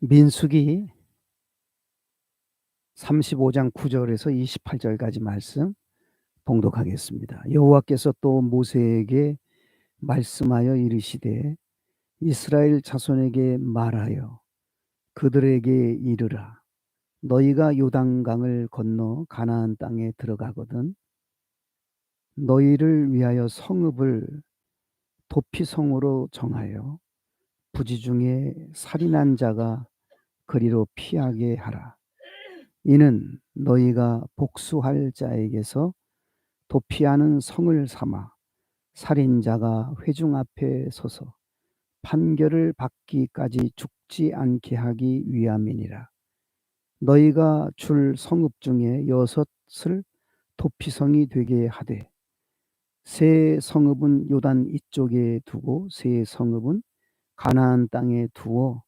민수기 35장 9절에서 28절까지 말씀 봉독하겠습니다. 여호와께서 또 모세에게 말씀하여 이르시되 이스라엘 자손에게 말하여 그들에게 이르라 너희가 요단강을 건너 가나안 땅에 들어가거든 너희를 위하여 성읍을 도피성으로 정하여 부지 중에 살인한 자가 그리로 피하게 하라. 이는 너희가 복수할 자에게서 도피하는 성을 삼아 살인자가 회중 앞에 서서 판결을 받기까지 죽지 않게 하기 위함이니라. 너희가 줄 성읍 중에 여섯을 도피성이 되게 하되 세 성읍은 요단 이쪽에 두고 세 성읍은 가나안 땅에 두어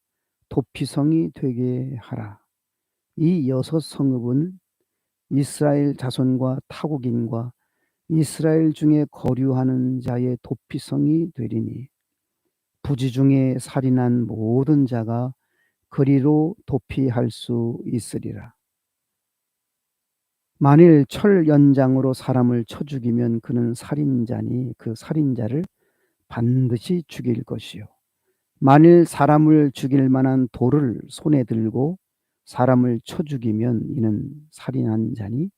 도피성이 되게 하라. 이 여섯 성읍은 이스라엘 자손과 타국인과 이스라엘 중에 거류하는 자의 도피성이 되리니 부지 중에 살인한 모든 자가 그리로 도피할 수 있으리라. 만일 철 연장으로 사람을 쳐 죽이면 그는 살인자니 그 살인자를 반드시 죽일 것이요. 만일 사람을 죽일 만한 돌을 손에 들고 사람을 쳐 죽이면 이는 살인한 자니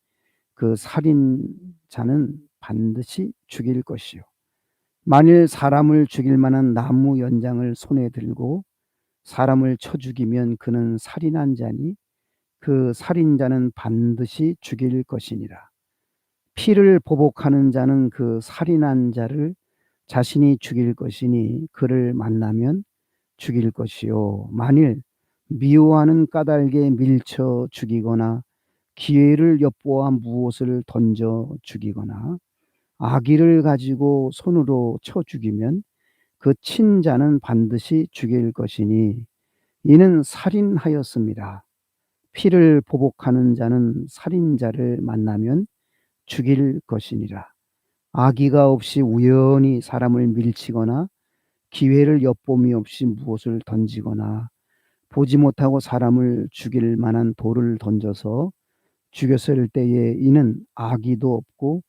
그 살인자는 반드시 죽일 것이요. 만일 사람을 죽일 만한 나무 연장을 손에 들고 사람을 쳐 죽이면 그는 살인한 자니 그 살인자는 반드시 죽일 것이니라. 피를 보복하는 자는 그 살인한 자를 자신이 죽일 것이니 그를 만나면 죽일 것이요. 만일 미워하는 까닭에 밀쳐 죽이거나 기회를 엿보아 무엇을 던져 죽이거나 아기를 가지고 손으로 쳐 죽이면 그 친자는 반드시 죽일 것이니 이는 살인하였습니다. 피를 보복하는 자는 살인자를 만나면 죽일 것이니라. 아기가 없이 우연히 사람을 밀치거나 기회를 엿봄이 없이 무엇을 던지거나 보지 못하고 사람을 죽일 만한 돌을 던져서 죽였을 때에 이는 아기도 없고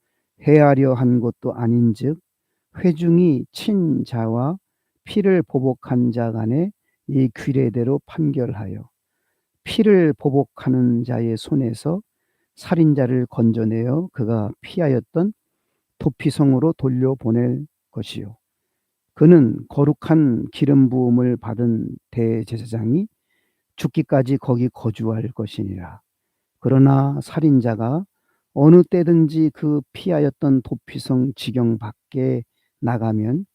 해하려 한 것도 아닌즉 회중이 친자와 피를 보복한 자 간에 이 규례대로 판결하여 피를 보복하는 자의 손에서 살인자를 건져내어 그가 피하였던 도피성으로 돌려보낼 것이요. 그는 거룩한 기름 부음을 받은 대제사장이 죽기까지 거기 거주할 것이니라. 그러나 살인자가 어느 때든지 그 피하였던 도피성 지경 밖에 나가면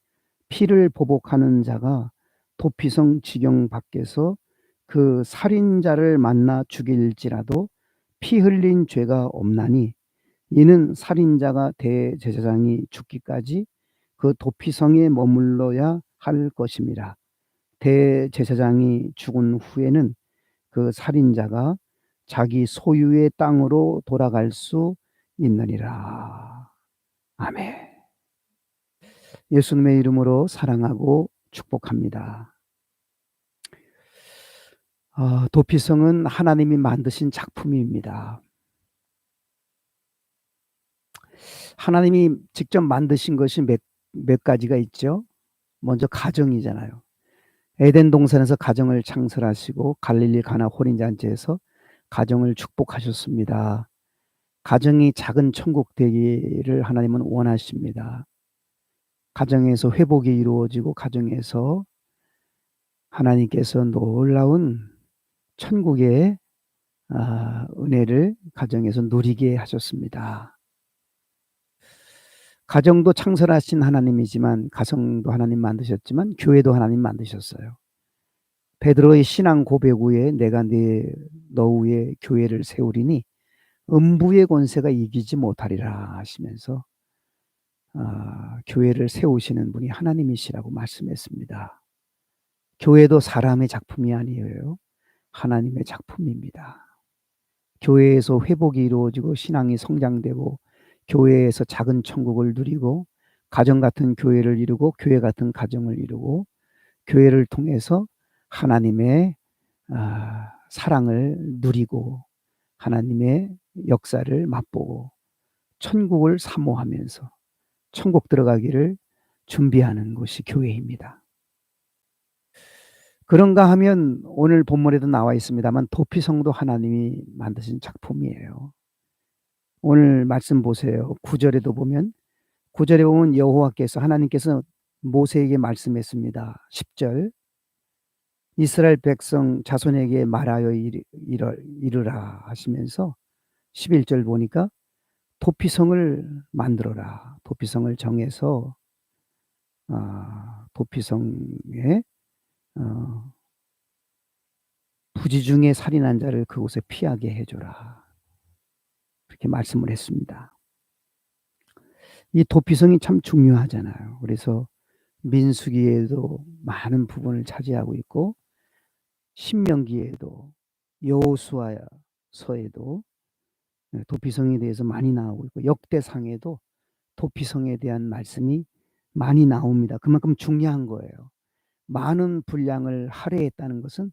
피를 보복하는 자가 도피성 지경 밖에서 그 살인자를 만나 죽일지라도 피 흘린 죄가 없나니 이는 살인자가 대제사장이 죽기까지 그 도피성에 머물러야 할 것입니다. 대제사장이 죽은 후에는 그 살인자가 자기 소유의 땅으로 돌아갈 수 있느니라. 아멘. 예수님의 이름으로 사랑하고 축복합니다. 어, 도피성은 하나님이 만드신 작품입니다. 하나님이 직접 만드신 것이 몇, 몇 가지가 있죠. 먼저 가정이잖아요. 에덴 동산에서 가정을 창설하시고 갈릴리 가나 혼인 잔치에서 가정을 축복하셨습니다. 가정이 작은 천국 되기를 하나님은 원하십니다. 가정에서 회복이 이루어지고 가정에서 하나님께서 놀라운 천국의 아, 은혜를 가정에서 누리게 하셨습니다. 가정도 창설하신 하나님이지만 가정도 하나님 만드셨지만 교회도 하나님 만드셨어요. 베드로의 신앙 고백 후에 내가 네너 위에 교회를 세우리니 음부의 권세가 이기지 못하리라 하시면서 어, 교회를 세우시는 분이 하나님이시라고 말씀했습니다. 교회도 사람의 작품이 아니에요. 하나님의 작품입니다. 교회에서 회복이 이루어지고 신앙이 성장되고 교회에서 작은 천국을 누리고 가정 같은 교회를 이루고 교회 같은 가정을 이루고 교회를 통해서 하나님의 아, 사랑을 누리고 하나님의 역사를 맛보고 천국을 사모하면서 천국 들어가기를 준비하는 곳이 교회입니다. 그런가 하면 오늘 본문에도 나와 있습니다만 도피성도 하나님이 만드신 작품이에요. 오늘 말씀 보세요. 9절에도 보면 9절에 보면 여호와께서 하나님께서 모세에게 말씀했습니다. 10절 이스라엘 백성 자손에게 말하여 이르라 하시면서 11절 보니까 도피성을 만들어라. 도피성을 정해서 아, 도피성에 어, 부지 중에 살인한 자를 그곳에 피하게 해줘라. 그렇게 말씀을 했습니다. 이 도피성이 참 중요하잖아요. 그래서 민수기에도 많은 부분을 차지하고 있고 신명기에도 여호수아서에도 도피성에 대해서 많이 나오고 있고 역대상에도 도피성에 대한 말씀이 많이 나옵니다. 그만큼 중요한 거예요. 많은 분량을 할애했다는 것은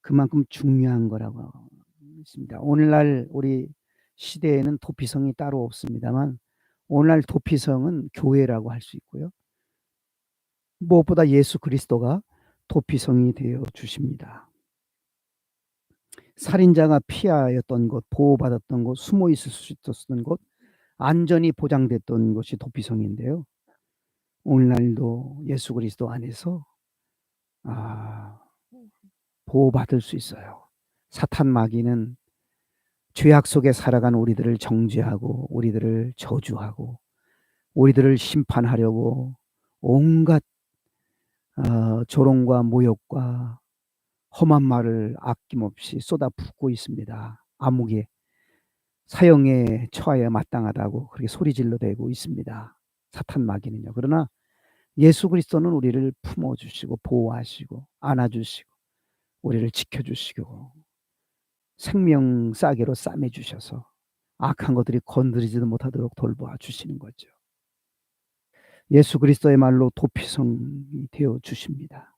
그만큼 중요한 거라고 있습니다. 오늘날 우리 시대에는 도피성이 따로 없습니다만 오늘날 도피성은 교회라고 할 수 있고요. 무엇보다 예수 그리스도가 도피성이 되어 주십니다. 살인자가 피하였던 곳, 보호받았던 곳, 숨어 있을 수 있었던 곳, 안전이 보장됐던 곳이 도피성인데요. 오늘날도 예수 그리스도 안에서 아, 보호받을 수 있어요. 사탄 마귀는 죄악 속에 살아간 우리들을 정죄하고 우리들을 저주하고 우리들을 심판하려고 온갖 어, 조롱과 모욕과 험한 말을 아낌없이 쏟아붓고 있습니다. 암흑의 사형에 처하여 마땅하다고 그렇게 소리질러 대고 있습니다. 사탄 마귀는요. 그러나 예수 그리스도는 우리를 품어주시고 보호하시고 안아주시고 우리를 지켜주시고 생명 싸개로 싸매 주셔서 악한 것들이 건드리지도 못하도록 돌보아 주시는 거죠. 예수 그리스도의 말로 도피성이 되어 주십니다.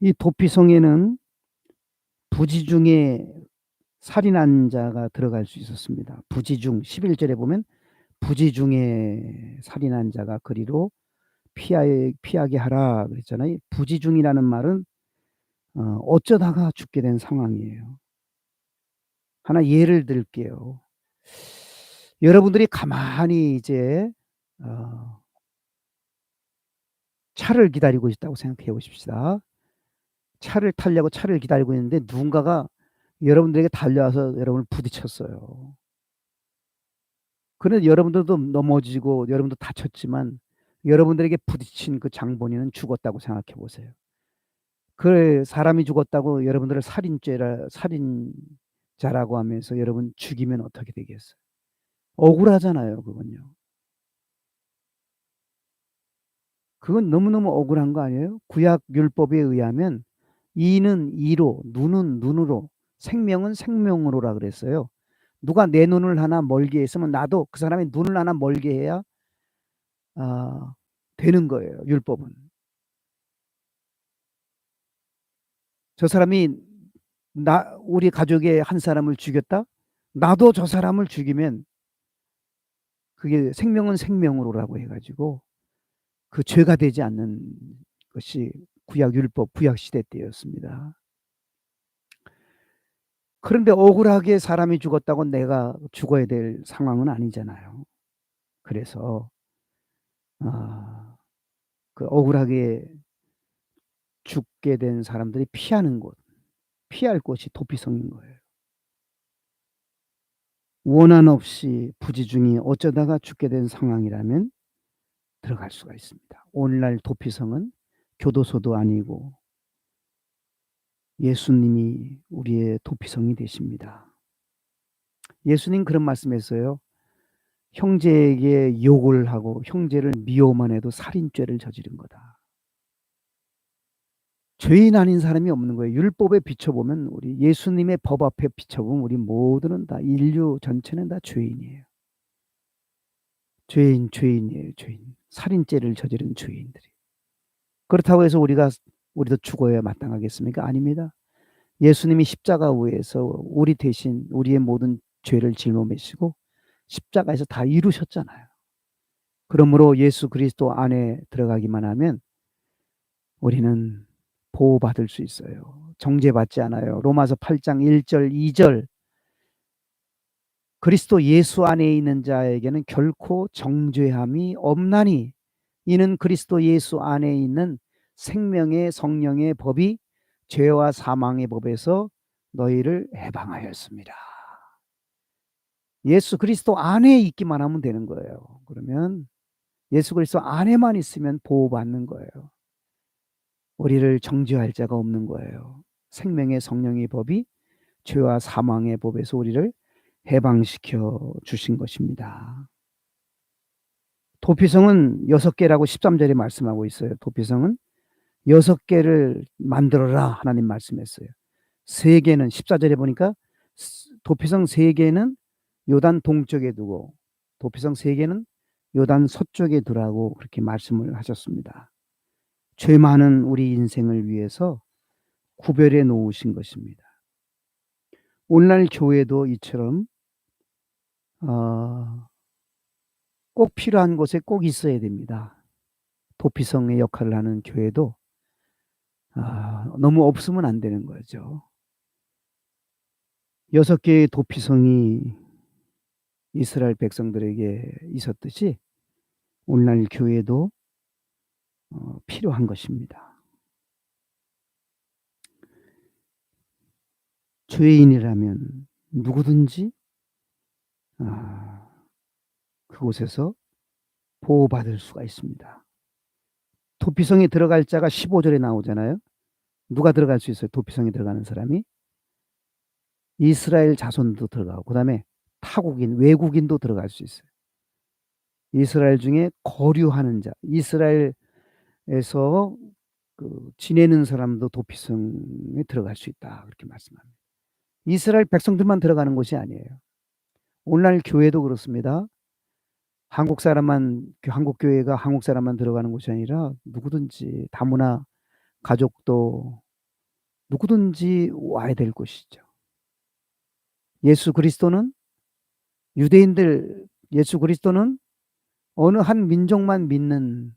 이 도피성에는 부지 중에 살인한 자가 들어갈 수 있었습니다. 부지 중 11절에 보면 부지 중에 살인한 자가 그리로 피하게, 피하게 하라 그랬잖아요. 부지 중이라는 말은 어, 어쩌다가 죽게 된 상황이에요. 하나 예를 들게요. 여러분들이 가만히 이제 어, 차를 기다리고 있다고 생각해 보십시다. 차를 타려고 차를 기다리고 있는데 누군가가 여러분들에게 달려와서 여러분을 부딪혔어요. 그런데 여러분들도 넘어지고 여러분도 다쳤지만 여러분들에게 부딪힌 그 장본인은 죽었다고 생각해 보세요. 그 사람이 죽었다고 여러분들을 살인죄라 살인자라고 하면서 여러분 죽이면 어떻게 되겠어요? 억울하잖아요, 그건요. 그건 너무너무 억울한 거 아니에요? 구약 율법에 의하면 이는 이로, 눈은 눈으로, 생명은 생명으로라 그랬어요. 누가 내 눈을 하나 멀게 했으면 나도 그 사람의 눈을 하나 멀게 해야 아, 되는 거예요. 율법은. 저 사람이 나 우리 가족의 한 사람을 죽였다. 나도 저 사람을 죽이면 그게 생명은 생명으로라고 해가지고 그 죄가 되지 않는 것이 구약 율법 구약 시대 때였습니다. 그런데 억울하게 사람이 죽었다고 내가 죽어야 될 상황은 아니잖아요. 그래서 아, 그 억울하게 죽게 된 사람들이 피하는 곳, 피할 곳이 도피성인 거예요. 원한 없이 부지중이 어쩌다가 죽게 된 상황이라면 들어갈 수가 있습니다. 오늘날 도피성은 교도소도 아니고 예수님이 우리의 도피성이 되십니다. 예수님 그런 말씀했어요. 형제에게 욕을 하고 형제를 미워만 해도 살인죄를 저지른 거다. 죄인 아닌 사람이 없는 거예요. 율법에 비춰보면 우리 예수님의 법 앞에 비춰보면 우리 모두는 다 인류 전체는 다 죄인이에요. 죄인, 죄인이에요, 죄인. 살인죄를 저지른 죄인들이. 그렇다고 해서 우리가 우리도 죽어야 마땅하겠습니까? 아닙니다. 예수님이 십자가 위에서 우리 대신 우리의 모든 죄를 짊어지시고 십자가에서 다 이루셨잖아요. 그러므로 예수 그리스도 안에 들어가기만 하면 우리는 보호받을 수 있어요. 정죄받지 않아요. 로마서 8장 1절, 2절. 그리스도 예수 안에 있는 자에게는 결코 정죄함이 없나니 이는 그리스도 예수 안에 있는 생명의 성령의 법이 죄와 사망의 법에서 너희를 해방하였습니다. 예수 그리스도 안에 있기만 하면 되는 거예요. 그러면 예수 그리스도 안에만 있으면 보호받는 거예요. 우리를 정죄할 자가 없는 거예요. 생명의 성령의 법이 죄와 사망의 법에서 우리를 해방시켜 주신 것입니다. 도피성은 여섯 개라고 13절에 말씀하고 있어요. 도피성은 여섯 개를 만들어라 하나님 말씀했어요. 세 개는 14절에 보니까 도피성 세 개는 요단 동쪽에 두고 도피성 세 개는 요단 서쪽에 두라고 그렇게 말씀을 하셨습니다. 죄 많은 우리 인생을 위해서 구별해 놓으신 것입니다. 오늘날 교회도 이처럼 어, 꼭 필요한 곳에 꼭 있어야 됩니다. 도피성의 역할을 하는 교회도 아, 너무 없으면 안 되는 거죠. 여섯 개의 도피성이 이스라엘 백성들에게 있었듯이 오늘날 교회도 어, 필요한 것입니다. 죄인이라면 누구든지 아, 그곳에서 보호받을 수가 있습니다. 도피성에 들어갈 자가 15절에 나오잖아요. 누가 들어갈 수 있어요? 도피성에 들어가는 사람이 이스라엘 자손도 들어가고 그다음에 타국인 외국인도 들어갈 수 있어요. 이스라엘 중에 거류하는 자, 이스라엘 에서 그 지내는 사람도 도피성에 들어갈 수 있다 그렇게 말씀합니다. 이스라엘 백성들만 들어가는 곳이 아니에요. 오늘날 교회도 그렇습니다. 한국 사람만 한국 교회가 한국 사람만 들어가는 곳이 아니라 누구든지 다문화 가족도 누구든지 와야 될 곳이죠. 예수 그리스도는 유대인들 예수 그리스도는 어느 한 민족만 믿는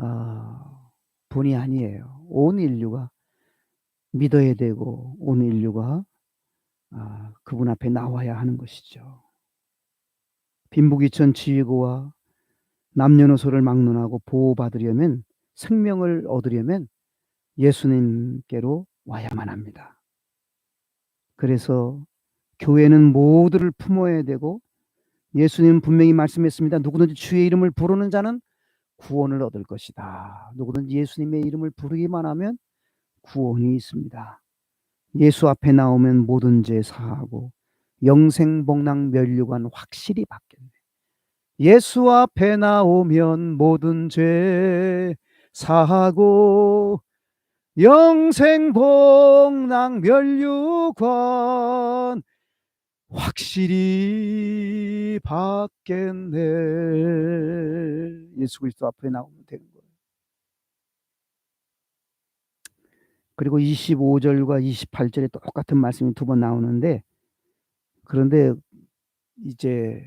어, 분이 아니에요. 온 인류가 믿어야 되고 온 인류가 아, 그분 앞에 나와야 하는 것이죠. 빈부귀천 지위고와 남녀노소를 막론하고 보호받으려면 생명을 얻으려면 예수님께로 와야만 합니다. 그래서 교회는 모두를 품어야 되고 예수님 분명히 말씀했습니다. 누구든지 주의 이름을 부르는 자는 구원을 얻을 것이다. 누구든지 예수님의 이름을 부르기만 하면 구원이 있습니다. 예수 앞에 나오면 모든 죄 사하고 영생 복락 멸류관 확실히 받겠네. 예수 앞에 나오면 모든 죄 사하고 영생 복락 멸류관 확실히 받겠네. 예수 그리스도 앞에 나오면 되는 거예요. 그리고 25절과 28절에 똑같은 말씀이 두 번 나오는데 그런데 이제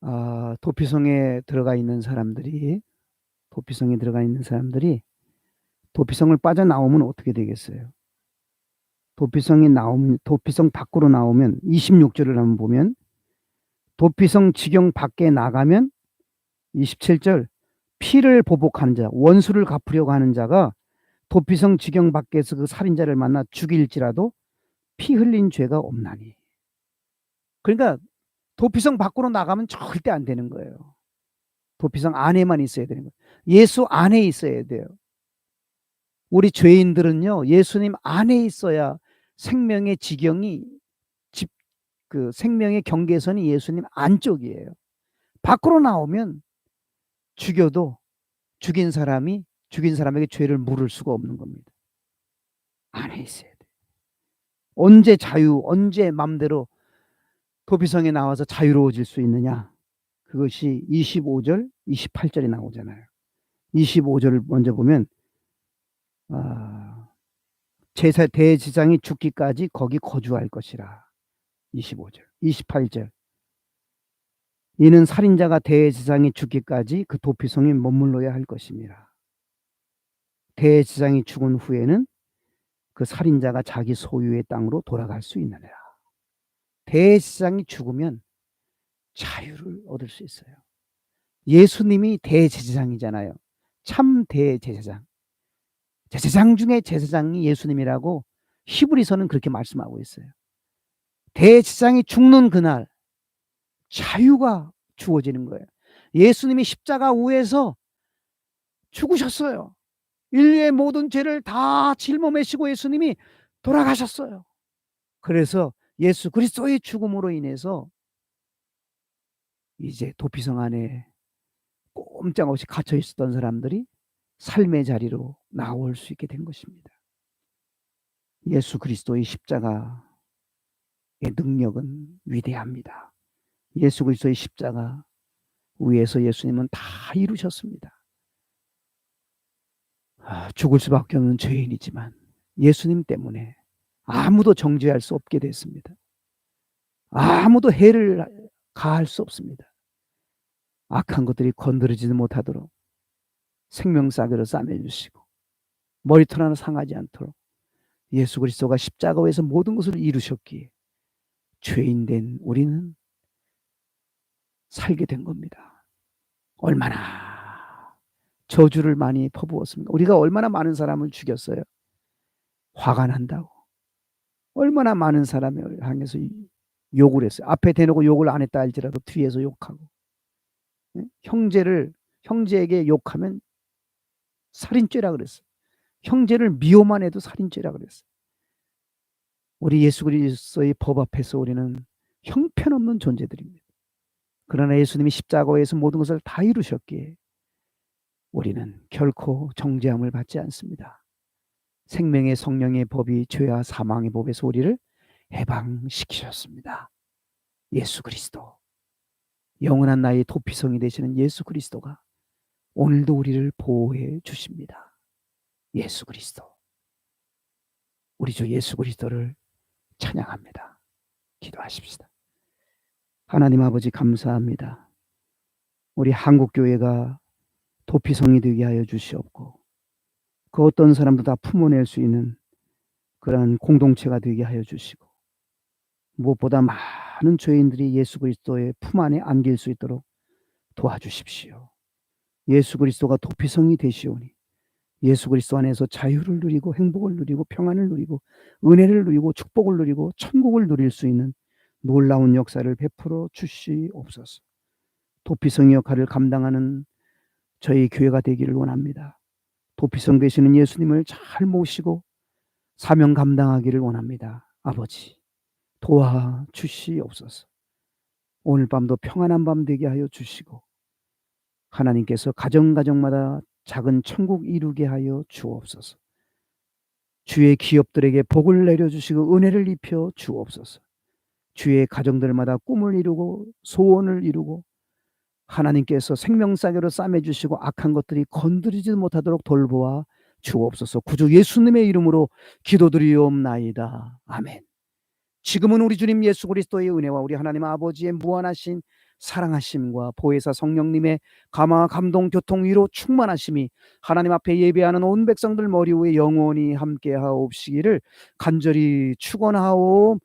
아, 도피성에 들어가 있는 사람들이 도피성에 들어가 있는 사람들이 도피성을 빠져나오면 어떻게 되겠어요? 도피성이 나오면 도피성 밖으로 나오면 26절을 한번 보면 도피성 지경 밖에 나가면 27절 피를 보복하는 자 원수를 갚으려고 하는 자가 도피성 지경 밖에서 그 살인자를 만나 죽일지라도 피 흘린 죄가 없나니 그러니까 도피성 밖으로 나가면 절대 안 되는 거예요. 도피성 안에만 있어야 되는 거예요. 예수 안에 있어야 돼요. 우리 죄인들은요, 예수님 안에 있어야 생명의 지경이 집, 그 생명의 경계선이 예수님 안쪽이에요. 밖으로 나오면 죽여도 죽인 사람이 죽인 사람에게 죄를 물을 수가 없는 겁니다. 안에 있어야 돼. 언제 자유, 언제 맘대로 도피성에 나와서 자유로워질 수 있느냐? 그것이 25절, 28절에 나오잖아요. 25절을 먼저 보면 아, 제사 대제사장이 죽기까지 거기 거주할 것이라. 25절, 28절. 이는 살인자가 대제사장이 죽기까지 그 도피성에 머물러야 할 것입니다. 대제사장이 죽은 후에는 그 살인자가 자기 소유의 땅으로 돌아갈 수 있느니라. 대제사장이 죽으면 자유를 얻을 수 있어요. 예수님이 대제사장이잖아요. 참 대제사장. 제사장 중에 제사장이 예수님이라고 히브리서는 그렇게 말씀하고 있어요. 대제사장이 죽는 그날 자유가 주어지는 거예요. 예수님이 십자가 위에서 죽으셨어요. 인류의 모든 죄를 다 짊어매시고 예수님이 돌아가셨어요. 그래서 예수 그리스도의 죽음으로 인해서 이제 도피성 안에 꼼짝없이 갇혀 있었던 사람들이 삶의 자리로 나올 수 있게 된 것입니다. 예수 그리스도의 십자가의 능력은 위대합니다. 예수 그리스도의 십자가 위에서 예수님은 다 이루셨습니다. 아, 죽을 수밖에 없는 죄인이지만 예수님 때문에 아무도 정죄할 수 없게 됐습니다. 아무도 해를 가할 수 없습니다. 악한 것들이 건드리지도 못하도록 생명사기로 싸매주시고 머리털 하나 상하지 않도록 예수 그리스도가 십자가에서 모든 것을 이루셨기에 죄인 된 우리는 살게 된 겁니다. 얼마나 저주를 많이 퍼부었습니까? 우리가 얼마나 많은 사람을 죽였어요. 화가 난다고. 얼마나 많은 사람을 향해서 욕을 했어요. 앞에 대놓고 욕을 안 했다 할지라도 뒤에서 욕하고. 형제를 형제에게 욕하면 살인죄라 그랬어요. 형제를 미워만 해도 살인죄라 그랬어요. 우리 예수 그리스도의 법 앞에서 우리는 형편없는 존재들입니다. 그러나 예수님이 십자가에서 모든 것을 다 이루셨기에 우리는 결코 정죄함을 받지 않습니다. 생명의 성령의 법이 죄와 사망의 법에서 우리를 해방시키셨습니다. 예수 그리스도 영원한 나의 도피성이 되시는 예수 그리스도가 오늘도 우리를 보호해 주십니다. 예수 그리스도. 우리 주 예수 그리스도를 찬양합니다. 기도하십시다. 하나님 아버지 감사합니다. 우리 한국교회가 도피성이 되게 하여 주시옵고 그 어떤 사람도 다 품어낼 수 있는 그러한 공동체가 되게 하여 주시고 무엇보다 많은 죄인들이 예수 그리스도의 품 안에 안길 수 있도록 도와주십시오. 예수 그리스도가 도피성이 되시오니 예수 그리스도 안에서 자유를 누리고 행복을 누리고 평안을 누리고 은혜를 누리고 축복을 누리고 천국을 누릴 수 있는 놀라운 역사를 베풀어 주시옵소서. 도피성 역할을 감당하는 저희 교회가 되기를 원합니다. 도피성 되시는 예수님을 잘 모시고 사명 감당하기를 원합니다. 아버지, 도와 주시옵소서. 오늘 밤도 평안한 밤 되게 하여 주시고 하나님께서 가정가정마다 작은 천국 이루게 하여 주옵소서. 주의 기업들에게 복을 내려주시고 은혜를 입혀 주옵소서. 주의 가정들마다 꿈을 이루고 소원을 이루고 하나님께서 생명싸개로 싸매주시고 악한 것들이 건드리지 못하도록 돌보아 주옵소서. 구주 예수님의 이름으로 기도드리옵나이다. 아멘. 지금은 우리 주님 예수 그리스도의 은혜와 우리 하나님 아버지의 무한하신 사랑하심과 보혜사 성령님의 감화 감동 교통 위로 충만하심이 하나님 앞에 예배하는 온 백성들 머리 위에 영원히 함께 하옵시기를 간절히 축원하옵나이다.